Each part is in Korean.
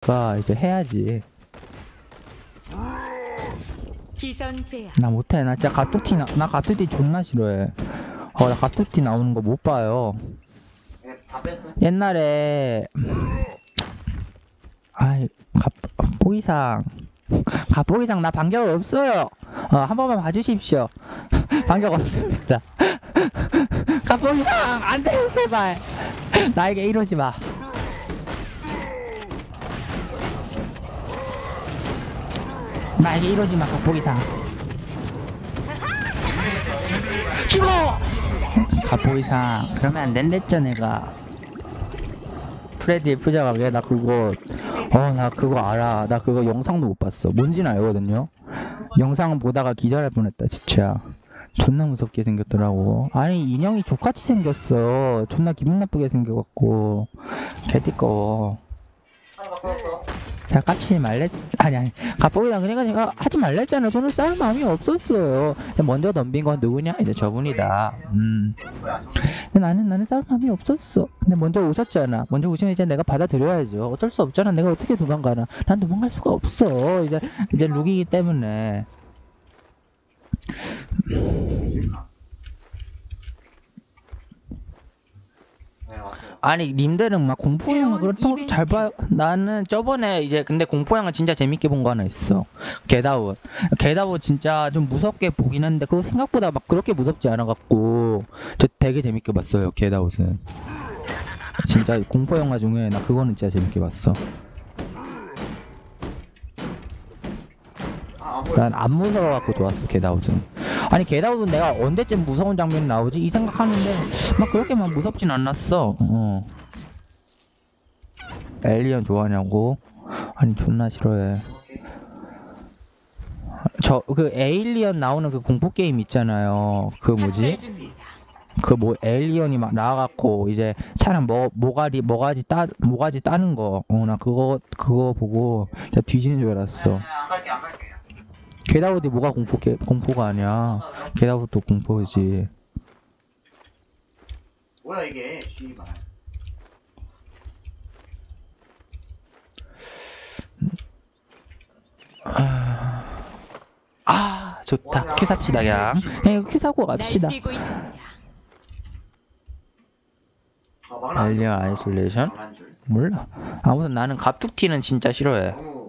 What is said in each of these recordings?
가 이제 해야지. 기선 제압. 나 못해. 나 진짜 가뚜티 나, 나 가뚜티 존나 싫어해. 어, 나 가뚜티 나오는 거 못 봐요. 예, 다 뺐어. 옛날에 아이 갑 보이상 갑보이상 나 반격 없어요. 어, 한 번만 봐주십시오. 반격 없습니다. 갑보이상 안돼 제발 나에게 이러지 마. 나에게 이러지 마 갑보이상. 죽어. 갑보이상 그러면 안 된댔죠 내가. 프레디 F자가 왜 나 그거 어 나 그거 알아. 나 그거 영상도 못 봤어. 뭔지는 알거든요. 영상 보다가 기절할 뻔했다 진짜. 존나 무섭게 생겼더라고. 아니 인형이 족같이 생겼어. 존나 기분 나쁘게 생겨갖고. 개띠꺼워 야 깝치지 말랬 아니 아니 갑보이다 그러니까 제가 하지 말랬잖아 저는 싸울 마음이 없었어요 먼저 덤빈 건 누구냐 이제 저분이다 음. 근데 나는 나는 싸울 마음이 없었어. 근데 먼저 오셨잖아. 먼저 오시면 이제 내가 받아들여야죠. 어쩔 수 없잖아. 내가 어떻게 도망가나. 난 도망갈 수가 없어. 이제 이제 룩이기 때문에. 네, 왔어요. 아니 님들은 막 공포 영화 그렇다고 잘. 봐요. 나는 저번에 이제 근데 공포 영화 진짜 재밌게 본 거 하나 있어. 겟아웃. 겟아웃 진짜 좀 무섭게 보긴 했는데 그거 생각보다 막 그렇게 무섭지 않아 갖고 저 되게 재밌게 봤어요. 겟아웃은. 진짜 공포 영화 중에 나 그거는 진짜 재밌게 봤어. 난 안 무서워 갖고 좋았어. 겟아웃은. 아니 겟아웃은 내가 언제쯤 무서운 장면이 나오지 이 생각하는데 막 그렇게 막 무섭진 않았어. 어. 엘리언 좋아하냐고? 아니 존나 싫어해. 저 그 에일리언 나오는 그 공포 게임 있잖아요. 그 뭐지? 그 뭐 에일리언이 막 나와갖고 이제 사람 뭐 모가리 모가지 따 모가지 따는 거. 어나 그거 그거 보고 진짜 뒤지는 줄 알았어. 네, 안 갈게, 안 갈게. 겟아웃이 뭐가 공포 게, 공포가 아니야. 겟아웃도 공포지. 뭐야, 이게, 씨발. 아 좋다. 큐 삽시다 그냥. 그냥 큐 사고 갑시다. 있습니다. 아, 줄. 아이솔레이션? 몰라. 아무튼 나는 갑툭튀는 진짜 싫어해. 너무.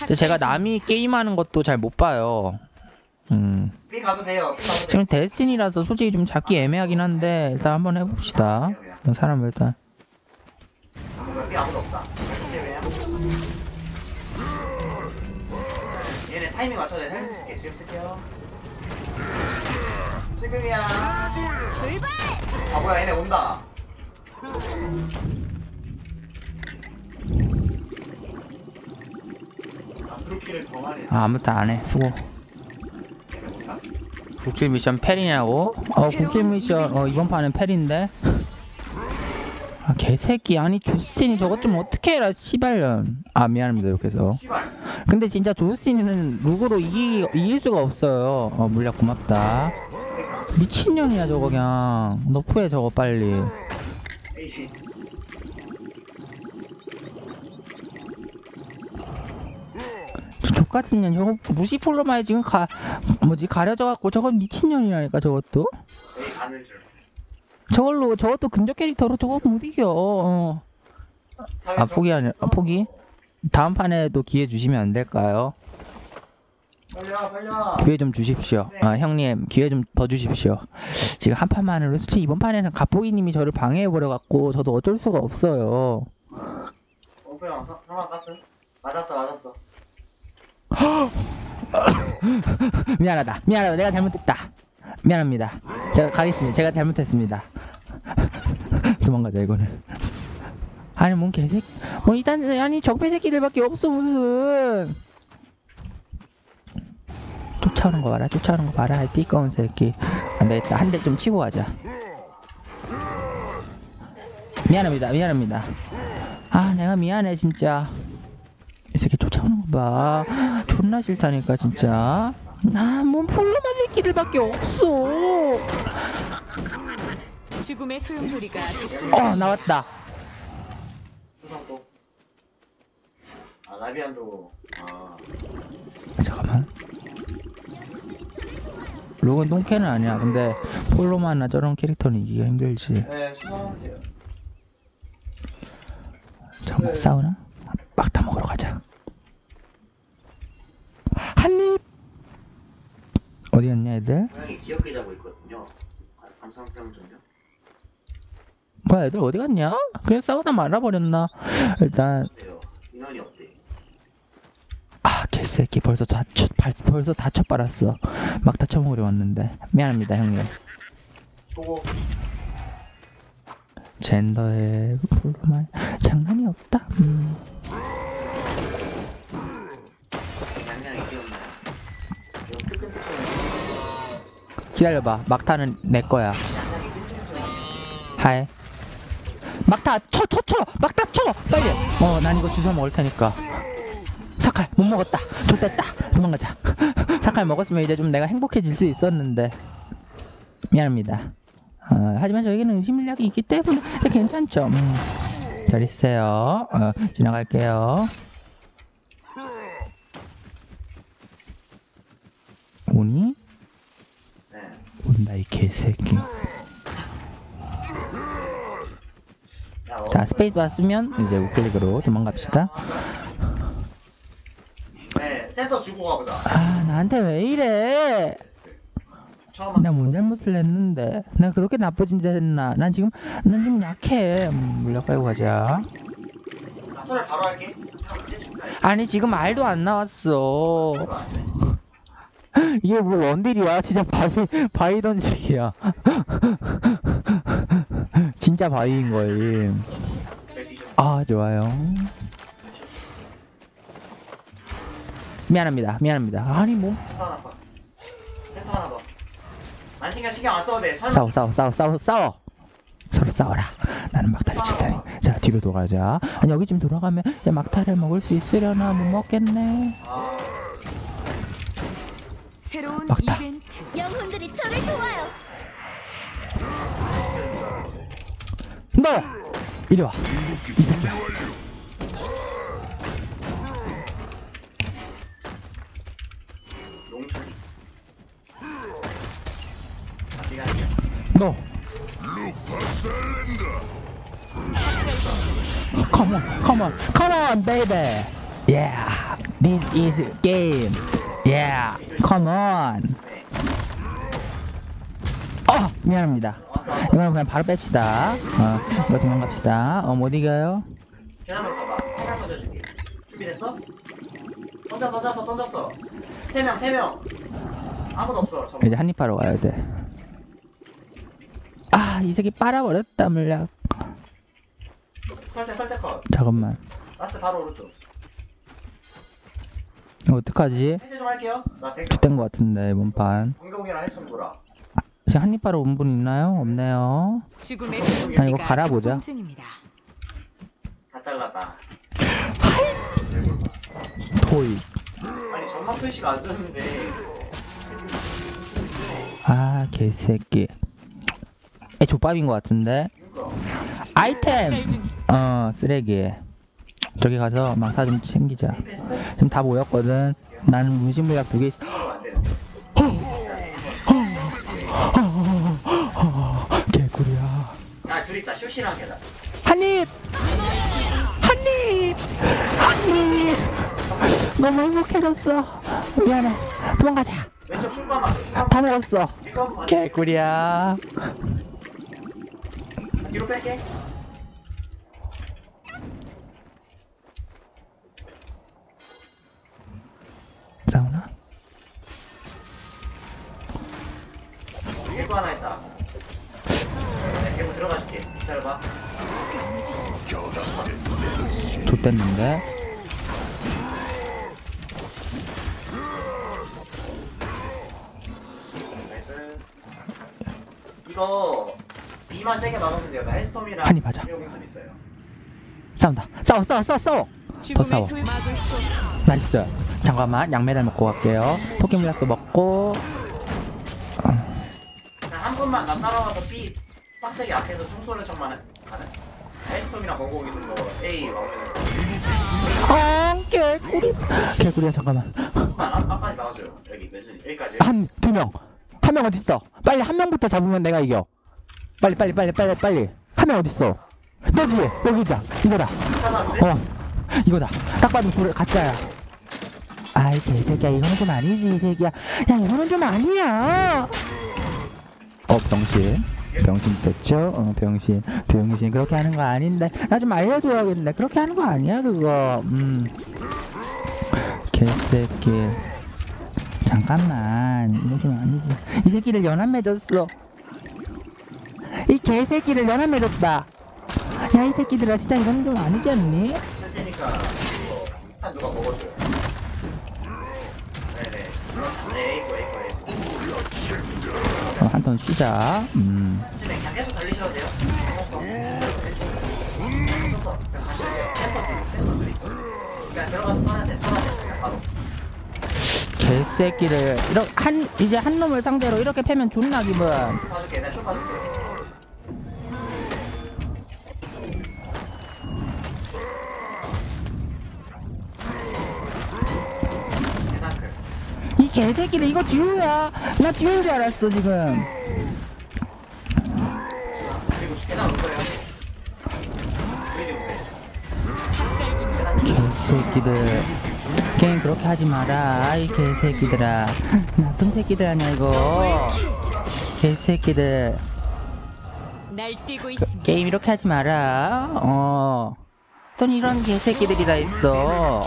근데 제가. 남이 게임하는 것도 잘 못 봐요. 음. B 가도 돼요, B 가도 돼요. 지금 데스틴이라서 솔직히 좀 잡기 애매하긴 한데 일단 한번 해봅시다. 사람 일단 아무도, B 아무도 없다. 왜 얘네 타이밍 맞춰서 살림 쓸게, 지금 쓸게요. 지금이야. 출발. 아, 뭐야, 얘네 온다. 아. 아, 아무튼 안 해. 수고. 국킬 미션 패리냐고? 어 국킬 미션 어 이번 판은 패리인데. 아 개새끼 아니 조스틴이 저것 좀 어떻게 해라 씨발년. 아 미안합니다 이렇게 해서. 근데 진짜 조스틴은 룩으로 이기, 이길 수가 없어요. 어, 물약 고맙다. 미친년이야, 저거 그냥. 너프해, 저거 빨리. 저 족같은 년, 저거 루시폴로마에 지금 가, 뭐지, 가려져 갖고 저건 미친년이라니까, 저것도. 저걸로, 저것도 근접 캐릭터로 저거 못 이겨. 어. 아, 포기 아니, 아, 포기? 다음 판에도 기회 주시면 안 될까요? 기회 좀 주십시오. 아, 형님, 기회 좀 더 주십시오. 지금 한 판만으로, 솔직히 이번 판에는 갑보기님이 저를 방해해버려갖고, 저도 어쩔 수가 없어요. 오페 형, 상황 가스? 맞았어, 맞았어. 미안하다. 미안하다. 내가 잘못했다. 미안합니다. 제가 가겠습니다. 제가 잘못했습니다. 도망가자, 이거는. 아니, 뭔 개새끼. 뭐, 일단, 아니, 적배 새끼들밖에 없어, 무슨. 쫓아오는 거 봐라, 쫓아오는 거 봐라, 이 띠꺼운 새끼. 안 되겠다. 한 대 좀 치고 가자. 미안합니다, 미안합니다. 아, 내가 미안해, 진짜. 이 새끼 쫓아오는 거 봐. 존나 싫다니까, 진짜. 아, 뭔 폴로마 새끼들밖에 없어. 죽음의 소용돌이가 어, 나왔다. 라비안도 아 잠깐만. 로건 똥캐는 아니야. 근데 폴로만나 저런 캐릭터는 이기가 힘들지. 네, 수상하면 돼요. 잠깐만 싸우나? 막타 먹으러 가자. 한입. 어디였냐 애들? 고양이 귀엽게 자고 있거든요. 아, 감상평점요. 뭐야 애들 어디 갔냐? 그냥 싸우다 말아버렸나? 일단. 인원이 없대. 아 개새끼 벌써 다쳐 발, 벌써 다쳐 빨았어. 막타 쳐먹으려 왔는데 미안합니다 형님. 보고 젠더의 폴로만 장난이 없다. 음. 기다려봐. 막타는 내 거야. 하이. 막타 쳐, 쳐, 쳐! 막타 쳐! 빨리! 어, 난 이거 주워 먹을 테니까. 사칼, 못 먹었다. 좋됐다. 도망가자. 사칼 먹었으면 이제 좀 내가 행복해질 수 있었는데. 미안합니다. 어, 하지만 저에게는 의심물약이 있기 때문에 괜찮죠. 음. 잘 있으세요. 어, 지나갈게요. 오니? 네. 온다, 이 개새끼. 자, 스페이스 왔으면 이제 우클릭으로 도망갑시다. 네, 센터 주고 가보자. 아, 나한테 왜 이래? 처음 나뭔 잘못을 했는데? 나 그렇게 나쁘진 데 했나? 난 지금, 난 지금 약해. 음, 물약 깔고 가자. 아니, 지금 말도 안 나왔어. 이게 뭐 원딜이야? 진짜 바위, 바위 던지기야. 진짜 바위인 거임. 아, 좋아요. 미안합니다. 미안합니다. 아니, 뭐. 센터 하나 봐. 센터 하나 봐. 안 신경 신경 안 써도 돼. 설마 싸워 싸워 싸워 싸워 싸워 서로 싸워라 나는 막타를 칠 테니 자 뒤로 돌아가자 아니 여기쯤 돌아가면 이제 막타를 먹을 수 있으려나 못 먹겠네 아, 새로운 막다. 이벤트. 영혼들이 저를 도와요. 너 이리 와 이 새끼야 용철이. 어디가 아니야? 너 Come on, come on, come on, baby. Yeah, this is game. Yeah, come on. 어, 미안합니다. 이거는 그냥 바로 뺍시다. 어, 이거 도망갑시다. 어, 못 이겨요? 계산으로 가봐. 세명 던져줄게. 준비됐어? 던졌어 던졌어 던졌어. 세 명, 세 명. 아무도 없어. 저. 이제 한입 하러 가야 돼. 아, 이 새끼 빨아버렸다, 물약. 설대 설대 컷. 잠깐만. 라스트 바로 오른쪽. 어떡하지? 해제 좀 할게요. 나 백. 된것 같은데, 이번 판. 공격이랑 했으면 돌아. 지금 한입 하러 온분 있나요? 없네요. 죽음의 난 이거 갈아보자. 다 잘랐다. 토이. 아니 전막 표시가 안 뜨는데. 아, 개새끼. 에, 족밥인 것 같은데. 아이템! 어, 쓰레기. 저기 가서 막타 좀 챙기자. 지금 다 모였거든. 나는 문신물약 두 개. 개꿀이야. 야, 둘 있다. 쇼시랑 계단. 한입! 한입! 한입! 너무 행복해졌어. 미안해. 도망가자. 왼쪽 출발 다 먹었어. 맞춰. 개꿀이야. 뒤로 뺄게. 나이스. 이거 B만 세게 막으면 돼요. 나 헬스톰이랑 한입 하자. 공술 있어요. 싸운다. 싸워, 싸워, 싸워, 싸워. 죽음의 싸워. 나이스. 잠깐만, 양메달 먹고 갈게요. 토끼물약도 먹고. 한 분만 나 따라와서 B 빡세게 앞에서 총 쏘는 척만 해. 가능? 헬스톰이랑 공공기술 먹어. A 와우면 아, 개 개구리. 개구리야 잠깐만. 아, 앞까지. 여기 매순이. 여기까지. 한 두 명. 한 명 어딨어? 빨리 한 명부터 잡으면 내가 이겨. 빨리 빨리 빨리 빨리 빨리. 한 명 어딨어? 너지 여기자 이거다. 찾았는데? 어. 이거다. 딱 봐도 불 가짜야. 아이 개새끼야. 이거는 좀 아니지 이 새끼야. 야 이거는 좀 아니야. 어 병신 병신 됐죠? 어 병신 병신 그렇게 하는 거 아닌데 나 좀 알려줘야겠네 그렇게 하는 거 아니야 그거 음 개새끼 잠깐만 이거 좀 아니지 이 새끼를 연합 맺었어 이 개새끼를 연합 맺었다 야 이 새끼들아 진짜 이건 좀 아니지 않니? 이거 한 누가 먹어줘요. 네네. 네, 에이코. 어, 한턴 쉬자 음. 개새끼를 이렇게 한 이제 한 놈을 상대로 이렇게 패면 존나 기분 개새끼들 이거 듀오야. 나 듀오인 줄 알았어 지금. 개새끼들. 게임 그렇게 하지 마라 아이 개새끼들아. 나쁜 새끼들 아니야 이거. 개새끼들. 날뛰고 있습니다. 게임 이렇게 하지 마라. 어. 또 이런 개새끼들이 다 있어.